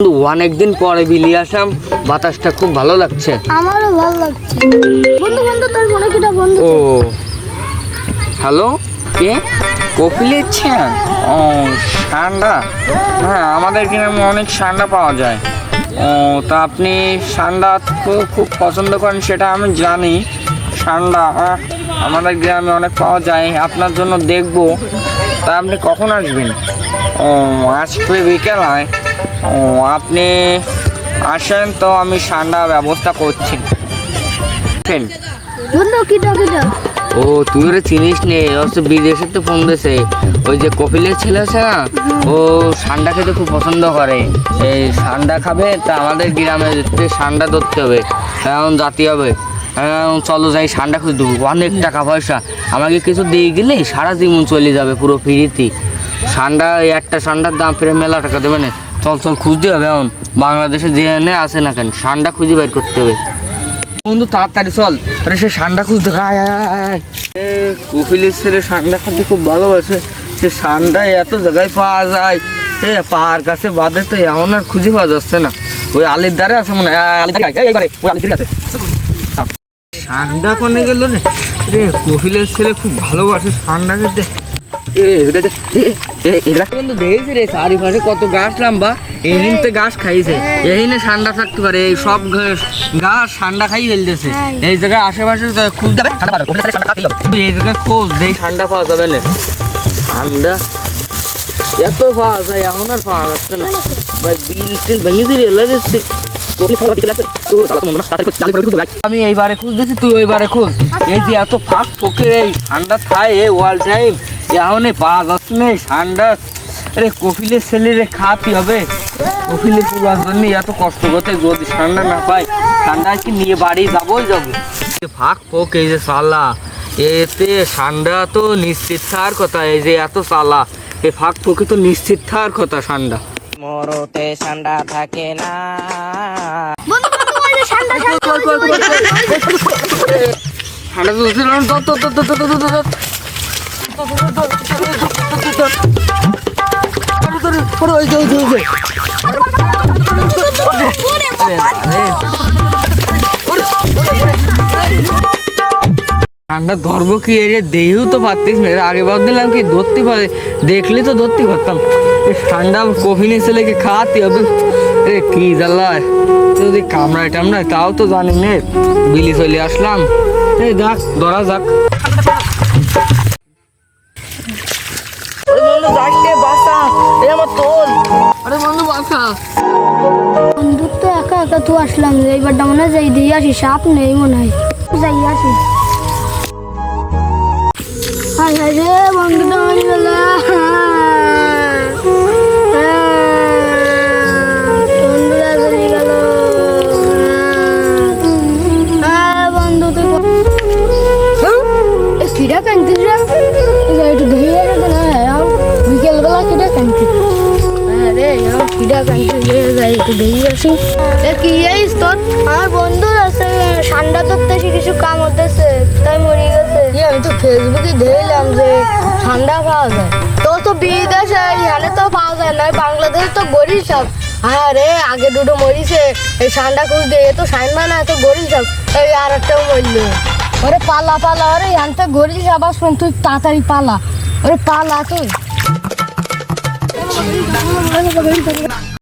বন্ধু অনেকদিন পরে বিলিয়ে আসলাম বাতাসটা খুব ভালো লাগছে। আমারও ভালো লাগছে। বন্ধু বন্ধু তোর মনে কিটা বন্ধু? ও। হ্যালো কে? কপিল ইচ্ছেন ও সান্ডা। হ্যাঁ আমাদের গ্রামে অনেক সান্ডা পাওয়া যায়। ও তা আপনি সান্ডা খুব খুব পছন্দ করেন সেটা আমি জানি। সান্ডা আমাদের গ্রামে অনেক পাওয়া যায়। আপনার জন্য দেখব। তা আপনি কখন আসবেন? ও আজকে বিকেলায় ও আপনি আসেন তো আমি সান্ডা ব্যবস্থা করছি। ও তুই ওরে চিনিস নে বিদেশে তো ফোন দিয়েছে। ওই যে কপিলের ছেলে আছে না ও সান্ডা খেতে খুব পছন্দ করে। এই সান্ডা খাবে তা আমাদের গ্রামে যেতে সান্ডা ধরতে হবে। এখন জাতি হবে। চলো যাই সান্ডা খুঁজে দেবো। অনেক টাকা পয়সা। আমাকে কিছু দিয়ে গেলে সারা জীবন চলে যাবে পুরো ফ্রিতে। এই একটা সান্ডার দাম ফিরে মেলা টাকা দেবে না। চল চল, খুঁজতে হবে এখন। বাংলাদেশে যে এনে আসে না কেন, সান্ডা খুঁজে বের করতে হবে। বন্ধু, তাড়াতাড়ি চল, আরে সে সান্ডা খুঁজতে কপিলের ছেলে সান্ডা খেতে খুব ভালোবাসে। সে সান্ডা এত জায়গায় পাওয়া যায়। এ, পাহাড় কাছে বাদে তো এমন আর খুঁজে পাওয়া যাচ্ছে না। ওই আলির দ্বারে আছে মনে হয়। আছে। সান্ডা কোনে গেল রে? কপিলের ছেলে খুব ভালোবাসে সান্ডা খেতে। কত গাছ লাম্বা এই গাছ খাইছে এই ঠান্ডা থাকতে পারে এই সব গাছ ঠান্ডা খাই ফেলতেছে এই জায়গায় আশেপাশে খুঁজ যাবে এই জায়গায় খোঁজ দেই ঠান্ডা পাওয়া যাবে না ঠান্ডা এত পাওয়া যায় এখন আর পাওয়া যাচ্ছে না আমি এইবারে খুঁজতেছি তুই ওইবারে খুঁজ এই যে এত ফাঁক ফোকে এই ঠান্ডা খায় এই ওয়াল টাইম এখন পাওয়া যাচ্ছে না এই ঠান্ডা আরে কপিলের ছেলেরে খাওয়াতে হবে কপিলের পুরার জন্য এত কষ্ট করতে যদি ঠান্ডা না পাই ঠান্ডা কি নিয়ে বাড়ি যাবোই যাব এই ফাঁক ফোক এই যে সালা এতে ঠান্ডা তো নিশ্চিত থাকার কথা এই যে এত সালা এই ফাঁক ফোকে তো নিশ্চিত থাকার কথা ঠান্ডা মরতে ঠান্ডা থাকে না ঠান্ডা তো আমরা ধরবো কি এর দেহেও তো পারতিস না? আগে বার দিলাম কি ধরতে পারে, দেখলে তো ধরতে পারতাম। ঠান্ডা কফিনে ছেলেকে খাওয়াতে হবে। এ কি জ্বালায়? যদি কামড়ায় টামড়ায়, তাও তো জানি নে, বিলি চলে আসলাম। এই যাক, ধরা যাক। বন্ধু রে বাসা। এই আমার তোল। আরে বন্ধু বাসা। বন্ধু তো একা একা তুই আসলাম এইবারটা মনে হয় যাই দিয়ে আসি সাপ নেই মনে হয়। যাই আসি। হাই হাই রে বন্ধু তো গেল আগে দুটো মরিছে এই ঠান্ডা খুঁজতে এ সাইন মানে এত গরিব সব এই আর একটাও মরলো ওরে পালা পালা ওরে এখান থেকে গরিব আবার শোন তুই তাড়াতাড়ি পালা ওরে পালা তুই